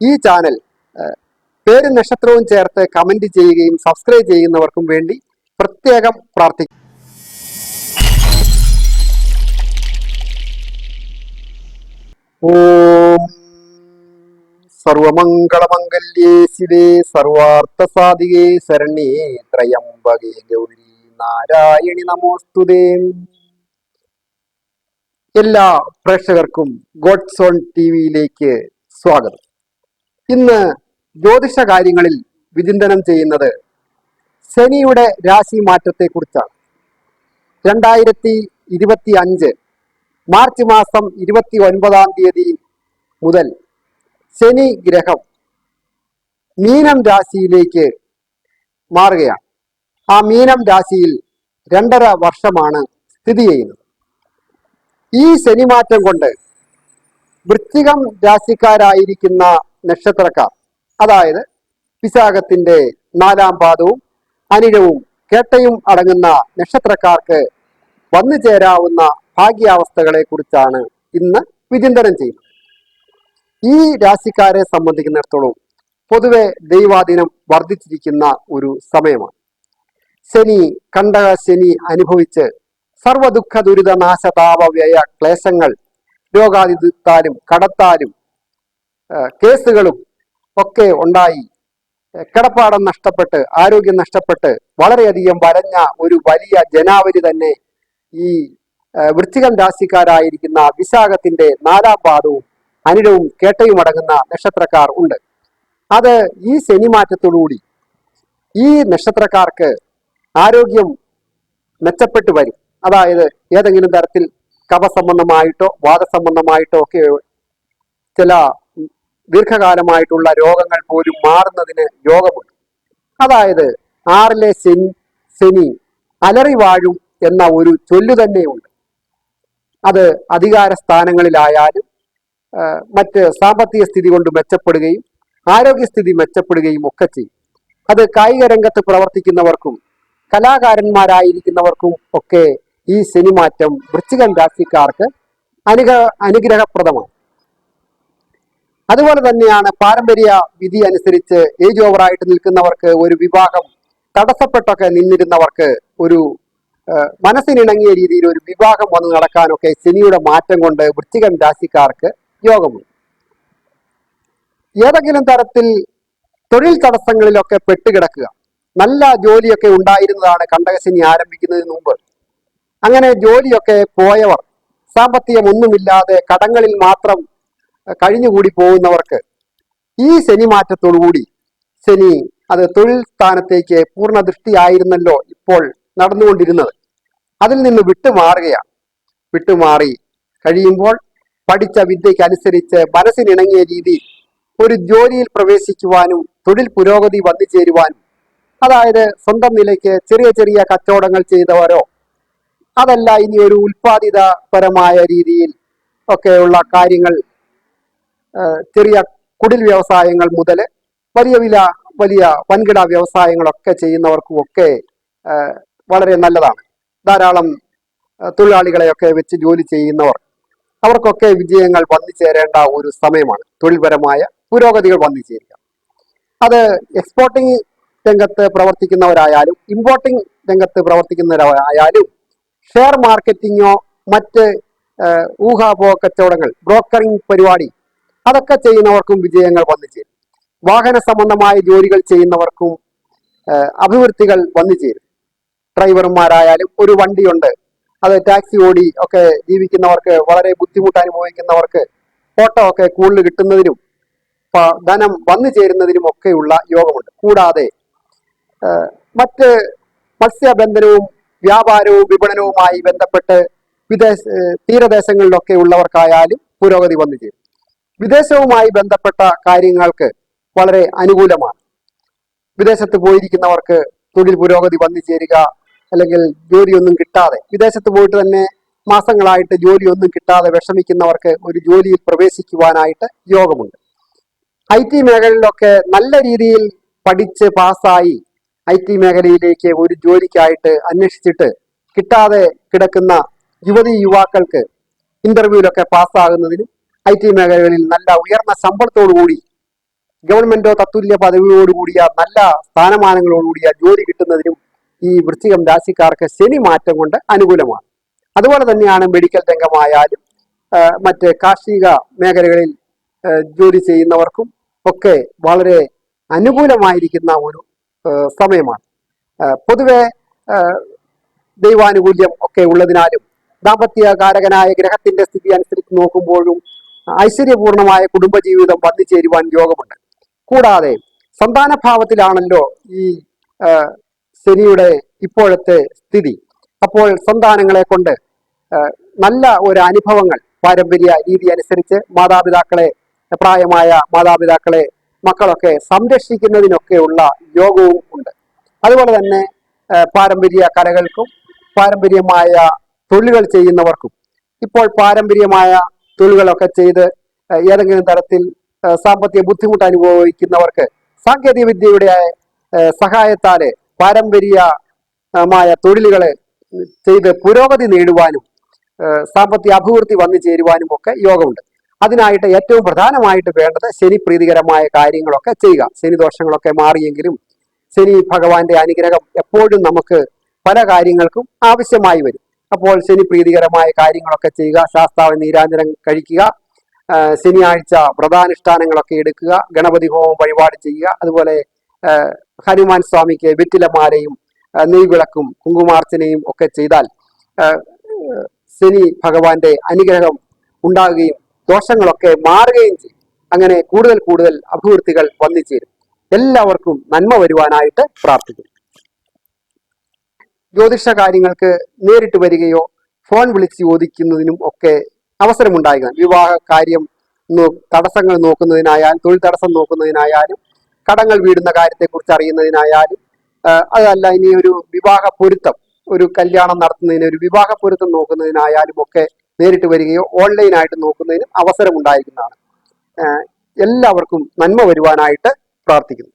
ഈ ചാനൽ പേരും നക്ഷത്രവും ചേർത്ത് കമന്റ് ചെയ്യുകയും സബ്സ്ക്രൈബ് ചെയ്യുന്നവർക്കും വേണ്ടി പ്രത്യേകം പ്രാർത്ഥിക്കും സർവമംഗളമംഗല്യേ ശിവേ സർവാർത്ഥ സാധികേ ശരണ്യേ ത്രയംബകേ ഗൗരി നാരായണി നമോസ്തുതേ. എല്ലാ പ്രേക്ഷകർക്കും ഗോഡ്സോൺ ടി വിയിലേക്ക് സ്വാഗതം. ഇന്ന് ജ്യോതിഷ കാര്യങ്ങളിൽ വിചിന്തനം ചെയ്യുന്നത് ശനിയുടെ രാശി മാറ്റത്തെക്കുറിച്ചാണ് രണ്ടായിരത്തി ഇരുപത്തി അഞ്ച് മാർച്ച് മാസം ഇരുപത്തി ഒൻപതാം തീയതി മുതൽ ശനി ഗ്രഹം മീനം രാശിയിലേക്ക് മാറുകയാണ്. ആ മീനം രാശിയിൽ രണ്ടര വർഷമാണ് സ്ഥിതി ചെയ്യുന്നത്. ഈ ശനിമാറ്റം കൊണ്ട് വൃശ്ചികം രാശിക്കാരായിരിക്കുന്ന നക്ഷത്രക്കാർ. അതായത് വിശാഖത്തിന്റെ നാലാം പാദവും അനിഴവും കേട്ടയും അടങ്ങുന്ന നക്ഷത്രക്കാർക്ക് വന്നു ചേരാവുന്ന ഭാഗ്യാവസ്ഥകളെ കുറിച്ചാണ് ഇന്ന് വിചിന്തനം ചെയ്യുന്നത്. ഈ രാശിക്കാരെ സംബന്ധിക്കുന്നിടത്തോളം പൊതുവെ ദൈവാധീനം വർദ്ധിച്ചിരിക്കുന്ന ഒരു സമയമാണ്. ശനി കണ്ടക ശനി അനുഭവിച്ച് സർവദുഃഖ ദുരിത നാശ വ്യയ ക്ലേശങ്ങൾ രോഗാതിത്താലും കടത്താലും കേസുകളും ഒക്കെ ഉണ്ടായി. കിടപ്പാടം നഷ്ടപ്പെട്ട് ആരോഗ്യം നഷ്ടപ്പെട്ട് വളരെയധികം വരഞ്ഞ ഒരു വലിയ ജനാവലി തന്നെ ഈ ഏഹ് വൃശ്ചികം രാശിക്കാരായിരിക്കുന്ന വിശാഖത്തിന്റെ നാലാം പാദവും അനിഴവും കേട്ടയും അടങ്ങുന്ന നക്ഷത്രക്കാർ ഉണ്ട്. അത് ഈ ശനിമാറ്റത്തോടുകൂടി ഈ നക്ഷത്രക്കാർക്ക് ആരോഗ്യം മെച്ചപ്പെട്ടു വരും. അതായത് ഏതെങ്കിലും തരത്തിൽ കവസംബന്ധമായിട്ടോ വാദസംബന്ധമായിട്ടോ ഒക്കെ ചില ദീർഘകാലമായിട്ടുള്ള രോഗങ്ങൾ പോലും മാറുന്നതിന് യോഗമുണ്ട്. അതായത് ആറിലെ സെൻ സെനി അലറി വാഴും എന്ന ഒരു ചൊല്ലു തന്നെയുണ്ട്. അത് അധികാര സ്ഥാനങ്ങളിലായാലും മറ്റ് സാമ്പത്തിക സ്ഥിതി കൊണ്ട് മെച്ചപ്പെടുകയും ആരോഗ്യസ്ഥിതി മെച്ചപ്പെടുകയും ഒക്കെ ചെയ്യും. അത് കായിക രംഗത്ത് പ്രവർത്തിക്കുന്നവർക്കും കലാകാരന്മാരായിരിക്കുന്നവർക്കും ഒക്കെ ഈ ശനിമാറ്റം വൃശ്ചികൻ രാശിക്കാർക്ക് അനുഗ അനുഗ്രഹപ്രദമാണ്. അതുപോലെ തന്നെയാണ് പാരമ്പര്യ വിധി അനുസരിച്ച് ഏജ് ഓവറായിട്ട് നിൽക്കുന്നവർക്ക് ഒരു വിവാഹം തടസ്സപ്പെട്ടൊക്കെ നിന്നിരുന്നവർക്ക് ഒരു മനസ്സിനിണങ്ങിയ രീതിയിൽ ഒരു വിവാഹം വന്ന് നടക്കാനൊക്കെ ശനിയുടെ മാറ്റം കൊണ്ട് വൃശ്ചികൻ രാശിക്കാർക്ക് യോഗമുണ്ട്. ഏതെങ്കിലും തരത്തിൽ തൊഴിൽ തടസ്സങ്ങളിലൊക്കെ പെട്ടുകിടക്കുക. നല്ല ജോലിയൊക്കെ ഉണ്ടായിരുന്നതാണ് കണ്ടകശനി ആരംഭിക്കുന്നതിന് മുമ്പ്. അങ്ങനെ ജോലിയൊക്കെ പോയവർ സാമ്പത്തികമൊന്നുമില്ലാതെ കടങ്ങളിൽ മാത്രം കഴിഞ്ഞുകൂടി പോകുന്നവർക്ക് ഈ ശനി മാറ്റത്തോടുകൂടി ശനി അത് തൊഴിൽ സ്ഥാനത്തേക്ക് പൂർണ ദൃഷ്ടിയായിരുന്നല്ലോ ഇപ്പോൾ നടന്നുകൊണ്ടിരുന്നത്. അതിൽ നിന്ന് വിട്ടുമാറുകയാണ്. വിട്ടുമാറി കഴിയുമ്പോൾ പഠിച്ച വിദ്യയ്ക്ക് അനുസരിച്ച് മനസ്സിനിണങ്ങിയ രീതിയിൽ ഒരു ജോലിയിൽ പ്രവേശിക്കുവാനും തൊഴിൽ പുരോഗതി വന്നു ചേരുവാനും അതായത് സ്വന്തം നിലയ്ക്ക് ചെറിയ ചെറിയ കച്ചവടങ്ങൾ ചെയ്തവരോ അതല്ല ഇനി ഒരു ഉൽപാദിതപരമായ രീതിയിൽ ഒക്കെയുള്ള കാര്യങ്ങൾ ചെറിയ കുടിൽ വ്യവസായങ്ങൾ മുതൽ വലിയ വില വലിയ വൻകിട വ്യവസായങ്ങളൊക്കെ ചെയ്യുന്നവർക്കുമൊക്കെ വളരെ നല്ലതാണ്. ധാരാളം തൊഴിലാളികളെയൊക്കെ വെച്ച് ജോലി ചെയ്യുന്നവർ അവർക്കൊക്കെ വിജയങ്ങൾ വന്നു ചേരേണ്ട ഒരു സമയമാണ്. തൊഴിൽപരമായ പുരോഗതികൾ വന്നു ചേരുക. അത് എക്സ്പോർട്ടിങ് രംഗത്ത് പ്രവർത്തിക്കുന്നവരായാലും ഇമ്പോർട്ടിംഗ് രംഗത്ത് പ്രവർത്തിക്കുന്നവരായാലും ഷെയർ മാർക്കറ്റിങ്ങോ മറ്റ് ഊഹാപോഹ കച്ചവടങ്ങൾ ബ്രോക്കറിംഗ് പരിപാടി അതൊക്കെ ചെയ്യുന്നവർക്കും വിജയങ്ങൾ വന്നു ചേരും വാഹന സംബന്ധമായ ജോലികൾ ചെയ്യുന്നവർക്കും അഭിവൃദ്ധികൾ വന്നു ചേരും ഡ്രൈവർമാരായാലും ഒരു വണ്ടിയുണ്ട്. അത് ടാക്സി ഓടി ഒക്കെ ജീവിക്കുന്നവർക്ക് വളരെ ബുദ്ധിമുട്ട് അനുഭവിക്കുന്നവർക്ക് ഓട്ടോ ഒക്കെ കൂടുതൽ കിട്ടുന്നതിനും ധനം വന്നു ചേരുന്നതിനും ഒക്കെയുള്ള യോഗമുണ്ട്. കൂടാതെ മറ്റ് മത്സ്യബന്ധനവും വ്യാപാരവും വിപണനവുമായി ബന്ധപ്പെട്ട് വിദേശ തീരദേശങ്ങളിലൊക്കെ ഉള്ളവർക്കായാലും പുരോഗതി വന്നു ചേരും വിദേശവുമായി ബന്ധപ്പെട്ട കാര്യങ്ങൾക്ക് വളരെ അനുകൂലമാണ്. വിദേശത്ത് പോയിരിക്കുന്നവർക്ക് തൊഴിൽ പുരോഗതി വന്നു ചേരുക അല്ലെങ്കിൽ ജോലിയൊന്നും കിട്ടാതെ വിദേശത്ത് പോയിട്ട് തന്നെ മാസങ്ങളായിട്ട് ജോലിയൊന്നും കിട്ടാതെ വിഷമിക്കുന്നവർക്ക് ഒരു ജോലിയിൽ പ്രവേശിക്കുവാനായിട്ട് യോഗമുണ്ട്. ഐ ടി മേഖലയിലൊക്കെ നല്ല രീതിയിൽ പഠിച്ച് പാസ്സായി ഐ ടി മേഖലയിലേക്ക് ഒരു ജോലിക്കായിട്ട് അന്വേഷിച്ചിട്ട് കിട്ടാതെ കിടക്കുന്ന യുവതി യുവാക്കൾക്ക് ഇന്റർവ്യൂവിലൊക്കെ പാസ്സാകുന്നതിനും ഐ ടി മേഖലകളിൽ നല്ല ഉയർന്ന ശമ്പളത്തോടു കൂടി ഗവൺമെന്റോ തത്തുല്യ പദവിയോടുകൂടിയ നല്ല സ്ഥാനമാനങ്ങളോടുകൂടിയ ജോലി കിട്ടുന്നതിനും ഈ വൃശ്ചികം രാശിക്കാർക്ക് ശനി മാറ്റം കൊണ്ട് അനുകൂലമാണ്. അതുപോലെ തന്നെയാണ് മെഡിക്കൽ രംഗമായാലും മറ്റ് കാർഷിക മേഖലകളിൽ ജോലി ചെയ്യുന്നവർക്കും ഒക്കെ വളരെ അനുകൂലമായിരിക്കുന്ന ഒരു സമയമാണ്. പൊതുവെ ദൈവാനുകൂല്യം ഒക്കെ ഉള്ളതിനാലും ദാമ്പത്യ കാരകനായ ഗ്രഹത്തിന്റെ സ്ഥിതി അനുസരിച്ച് നോക്കുമ്പോഴും ഐശ്വര്യപൂർണമായ കുടുംബജീവിതം വന്നു ചേരുവാൻ യോഗമുണ്ട്. കൂടാതെ സന്താനഭാവത്തിലാണല്ലോ ഈ ശനിയുടെ ഇപ്പോഴത്തെ സ്ഥിതി. അപ്പോൾ സന്താനങ്ങളെ കൊണ്ട് നല്ല ഒരു അനുഭവങ്ങൾ പാരമ്പര്യ രീതി അനുസരിച്ച് മാതാപിതാക്കളെ പ്രായമായ മാതാപിതാക്കളെ മക്കളൊക്കെ സംരക്ഷിക്കുന്നതിനൊക്കെയുള്ള യോഗവും ഉണ്ട്. അതുപോലെ തന്നെ പാരമ്പര്യ കലകൾക്കും പാരമ്പര്യമായ തൊഴിലുകൾ ചെയ്യുന്നവർക്കും ഇപ്പോൾ പാരമ്പര്യമായ തൊഴിലുകളൊക്കെ ചെയ്ത് ഏതെങ്കിലും തരത്തിൽ സാമ്പത്തിക ബുദ്ധിമുട്ട് അനുഭവിക്കുന്നവർക്ക് സാങ്കേതിക വിദ്യയുടെ സഹായത്താൽ പാരമ്പര്യമായ തൊഴിലുകളെ ചെയ്ത് പുരോഗതി നേടുവാനും സാമ്പത്തിക അഭിവൃദ്ധി വന്നു ചേരുവാനും ഒക്കെ യോഗമുണ്ട്. അതിനായിട്ട് ഏറ്റവും പ്രധാനമായിട്ട് വേണ്ടത് ശനി പ്രീതികരമായ കാര്യങ്ങളൊക്കെ ചെയ്യുക. ശനി ദോഷങ്ങളൊക്കെ മാറിയെങ്കിലും ശനി ഭഗവാന്റെ അനുഗ്രഹം എപ്പോഴും നമുക്ക് പല കാര്യങ്ങൾക്കും ആവശ്യമായി വരും. അപ്പോൾ ശനി പ്രീതികരമായ കാര്യങ്ങളൊക്കെ ചെയ്യുക ശാസ്താവ് നീരാഞ്ജനം കഴിക്കുക ശനിയാഴ്ച വ്രതാനുഷ്ഠാനങ്ങളൊക്കെ എടുക്കുക ഗണപതി ഹോമം വഴിപാട് ചെയ്യുക അതുപോലെ ഹനുമാൻ സ്വാമിക്ക് വെറ്റിലമാലയും നെയ്വിളക്കും കുങ്കുമാർച്ചനയും ഒക്കെ ചെയ്താൽ ശനി ഭഗവാന്റെ അനുഗ്രഹം ഉണ്ടാകുകയും ദോഷങ്ങളൊക്കെ മാറുകയും ചെയ്യും. അങ്ങനെ കൂടുതൽ കൂടുതൽ അഭിവൃദ്ധികൾ വന്നു ചേരും. എല്ലാവർക്കും നന്മ വരുവാനായിട്ട് പ്രാർത്ഥിക്കുന്നു. ജ്യോതിഷ കാര്യങ്ങൾക്ക് നേരിട്ട് വരികയോ ഫോൺ വിളിച്ച് ചോദിക്കുന്നതിനും ഒക്കെ അവസരമുണ്ടായിരിക്കണം വിവാഹ കാര്യം തടസ്സങ്ങൾ നോക്കുന്നതിനായാലും തൊഴിൽ തടസ്സം നോക്കുന്നതിനായാലും കടങ്ങൾ വീടുന്ന കാര്യത്തെക്കുറിച്ച് അറിയുന്നതിനായാലും അതല്ല ഇനി ഒരു വിവാഹ പൊരുത്തം ഒരു കല്യാണം നടത്തുന്നതിന് ഒരു വിവാഹ പൊരുത്തം നോക്കുന്നതിനായാലും ഒക്കെ നേരിട്ട് വരികയോ ഓൺലൈനായിട്ട് നോക്കുന്നതിനും അവസരമുണ്ടായിരിക്കുന്നതാണ്. എല്ലാവർക്കും നന്മ വരുവാനായിട്ട് പ്രാർത്ഥിക്കുന്നു.